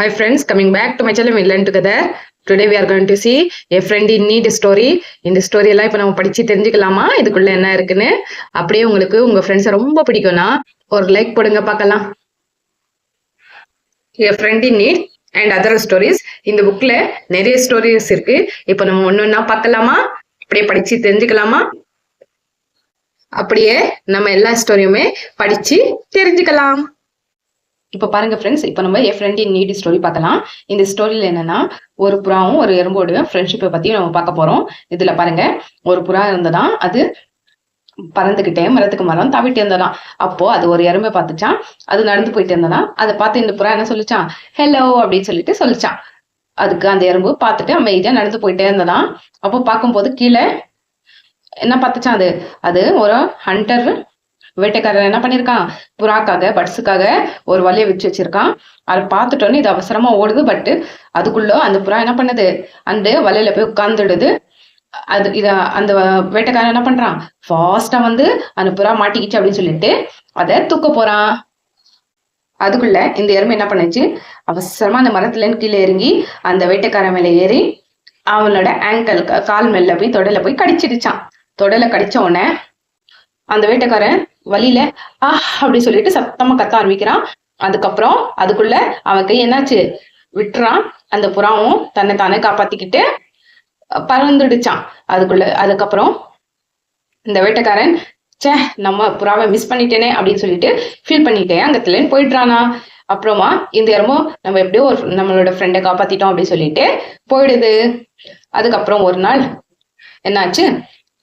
Hi friends, coming back to my channel, we learn together. Today we are going to see a friend in need story இந்த story எல்லாம் இப்போ நம்ம படிச்சு தெரிஞ்சுக்கலாமா? இதுக்குள்ள என்ன இருக்குன்னு? அப்படியே உங்களுக்கு உங்க ஃப்ரெண்ட்ஸை ரொம்ப பிடிக்கும்னா ஒரு லைக் போடுங்க பார்க்கலாம். A friend in need and other stories இந்த புக்கில் நிறைய ஸ்டோரிஸ் இருக்கு. இப்போ நம்ம ஒன்று ஒன்றா பார்க்கலாமா? அப்படியே படிச்சு தெரிஞ்சுக்கலாமா? அப்படியே நம்ம எல்லா ஸ்டோரியுமே படிச்சு தெரிஞ்சுக்கலாம். இப்போ பாருங்க ஃப்ரெண்ட்ஸ் இப்போ நம்ம என் ஃப்ரெண்ட் இன் நீடி ஸ்டோரி பார்க்கலாம். இந்த ஸ்டோரியில் என்னன்னா ஒரு புறாவும் ஒரு எறும்போடு ஃப்ரெண்ட்ஷிப்பை பற்றி நம்ம பார்க்க போகிறோம் இதில் பாருங்க ஒரு புறா இருந்ததாம் அது பறந்துக்கிட்டே மரத்துக்கு மரம் தவிட்டு இருந்ததாம். அப்போ அது ஒரு எறும்பை பார்த்துச்சான் அது நடந்து போயிட்டு இருந்ததாம். அதை பார்த்து இந்த புறா என்ன சொல்லிச்சான் ஹலோ அப்படின்னு சொல்லிட்டு சொல்லிச்சான் அதுக்கு அந்த எறும்பு பார்த்துட்டு அமைதியாக நடந்து போயிட்டே இருந்ததாம். அப்போ பார்க்கும்போது கீழே என்ன பார்த்துச்சான் அது? அது ஒரு ஹண்டர் வேட்டைக்காரர் என்ன பண்ணியிருக்கான் புறாக்காக பட்ஸுக்காக ஒரு வலையை வச்சு வச்சிருக்கான். அதை பார்த்துட்டோன்னு இது அவசரமா ஓடுது பட்டு அதுக்குள்ள அந்த புறா என்ன பண்ணுது? அந்த வலையில போய் உட்கார்ந்துடுது. அது இத அந்த வேட்டைக்காரன் என்ன பண்றான்? ஃபாஸ்டா வந்து அந்த புறா மாட்டிக்கிச்சு அப்படின்னு சொல்லிட்டு அதை தூக்க போறான். அதுக்குள்ள இந்த எருமை என்ன பண்ணுச்சு? அவசரமா அந்த மரத்துல கீழே இறங்கி அந்த வேட்டைக்காரன் மேல ஏறி அவனோட ஆங்கல் கால் மேல போய் தொடல போய் கடிச்சிடுச்சான். தொடல கடிச்ச உடனே அந்த வேட்டைக்காரன் வழியில ஆஹ் அப்படி சொல்லிட்டு சத்தமா கத்த ஆரம்பிக்கிறான். அதுக்கப்புறம் அதுக்குள்ள அவன் கை என்னாச்சு? விட்டுறான். அந்த புறாவும் தன்னை தானே காப்பாத்திக்கிட்டு பறந்துடுச்சான். அதுக்குள்ள அதுக்கப்புறம் இந்த வேட்டைக்காரன் ச்சே நம்ம புறாவை மிஸ் பண்ணிட்டேனே அப்படின்னு சொல்லிட்டு ஃபீல் பண்ணிட்டேன் அங்கத்துலன்னு போயிடுறானா. அப்புறமா இந்த இடமோ நம்ம எப்படியோ ஒரு நம்மளோட ஃப்ரெண்டை காப்பாத்திட்டோம் அப்படின்னு சொல்லிட்டு போயிடுது. அதுக்கப்புறம் ஒரு நாள் என்னாச்சு?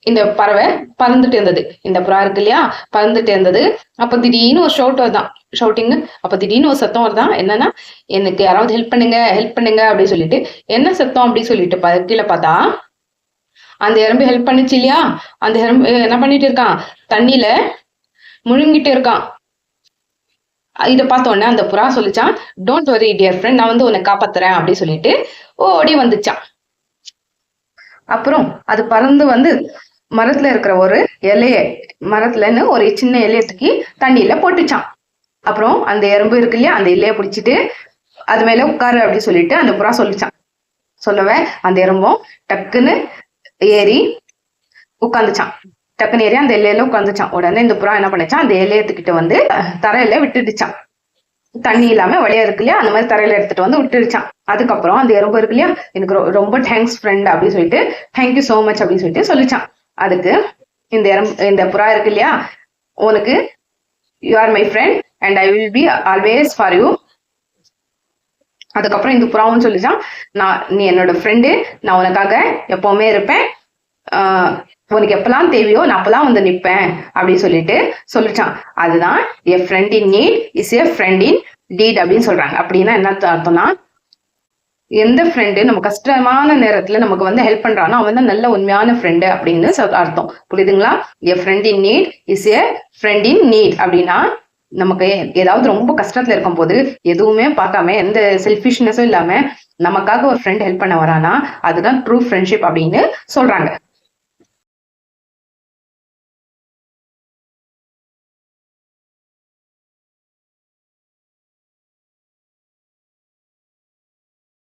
இந்த பறவை பறந்துட்டு இருந்தது. இந்த புறா இருக்கு இல்லையா? பறந்துட்டு இருந்தது. அப்ப திடீர்னு ஒரு ஷவுட் வருதான். ஷவுட்டிங் அப்ப திடீர்னு ஒரு சத்தம் வருதான். என்னன்னா எனக்கு யாராவது ஹெல்ப் பண்ணுங்க ஹெல்ப் பண்ணுங்க அப்படின்னு சொல்லிட்டு என்ன சத்தம்? அப்படின்னு சொல்லிட்டு ப- கீழே பார்த்தா அந்த எறும்பு ஹெல்ப் பண்ணுச்சு இல்லையா? அந்த எறும்பு என்ன பண்ணிட்டு இருக்கான்? தண்ணியில முழுங்கிட்டு இருக்கான். இதை பார்த்த உடனே அந்த புறா சொல்லிச்சான் டோன்ட் வரி டியர் ஃப்ரெண்ட் நான் வந்து உன்னை காப்பாத்துறேன் அப்படின்னு சொல்லிட்டு ஓடி வந்துச்சான். அப்புறம் அது பறந்து வந்து மரத்துல இருக்கிற ஒரு இலைய மரத்துலன்னு ஒரு சின்ன இலைய தூக்கி தண்ணியில போட்டுச்சான். அப்புறம் அந்த எறும்பு இருக்கு இல்லையா அந்த இலைய பிடிச்சிட்டு அது மேல உட்காரு அப்படின்னு சொல்லிட்டு அந்த புறா சொல்லிச்சான். சொல்லவே அந்த எறும்பும் டக்குன்னு ஏறி உட்காந்துச்சான். டக்குன்னு ஏறி அந்த இலையில உட்காந்துச்சான். உடனே இந்த புறா என்ன பண்ணுச்சான் அந்த இலையத்துக்கிட்ட வந்து தரையில விட்டுடுச்சான். தண்ணி இல்லாம வழியா இருக்கு இல்லையா அந்த மாதிரி தரையில எடுத்துட்டு வந்து விட்டுடுச்சான். அதுக்கப்புறம் அந்த எறும்பு இருக்கு இல்லையா எனக்கு ரொம்ப தேங்க்ஸ் ஃப்ரெண்ட் அப்படின்னு சொல்லிட்டு தேங்க்யூ சோ மச் அப்படின்னு சொல்லிட்டு சொல்லிச்சான். அதுக்கு இந்த இந்த புறா இருக்கு இல்லையா? உனக்கு you are my friend and I will be always for you அதுக்கப்புறம் இந்த புறாவும் சொல்லிச்சான் நான் நீ என்னோட ஃப்ரெண்டு நான் உனக்காக எப்பவுமே இருப்பேன். உனக்கு எப்பெல்லாம் தேவையோ நான் அப்பெல்லாம் வந்து நிற்பேன் அப்படின்னு சொல்லிட்டு சொல்லிச்சான். அதுதான் a friend in need is a friend indeed அப்படின்னு சொல்றாங்க. அப்படின்னா என்ன அர்த்தம்னா எந்த ஃப்ரெண்டு நம்ம கஷ்டமான நேரத்துல நமக்கு வந்து ஹெல்ப் பண்றானோ அவன் தான் நல்ல உண்மையான ஃப்ரெண்டு அப்படின்னு அர்த்தம். புரியுதுங்களா? A friend in need is a friend in need அப்படின்னா நமக்கு ஏதாவது ரொம்ப கஷ்டத்துல இருக்கும் போது எதுவுமே பார்க்காம எந்த செல்ஃபிஷ்னஸும் இல்லாம நமக்காக ஒரு ஃப்ரெண்ட் ஹெல்ப் பண்ண வரானா அதுதான் ட்ரூ ஃப்ரெண்ட்ஷிப் அப்படின்னு சொல்றாங்க.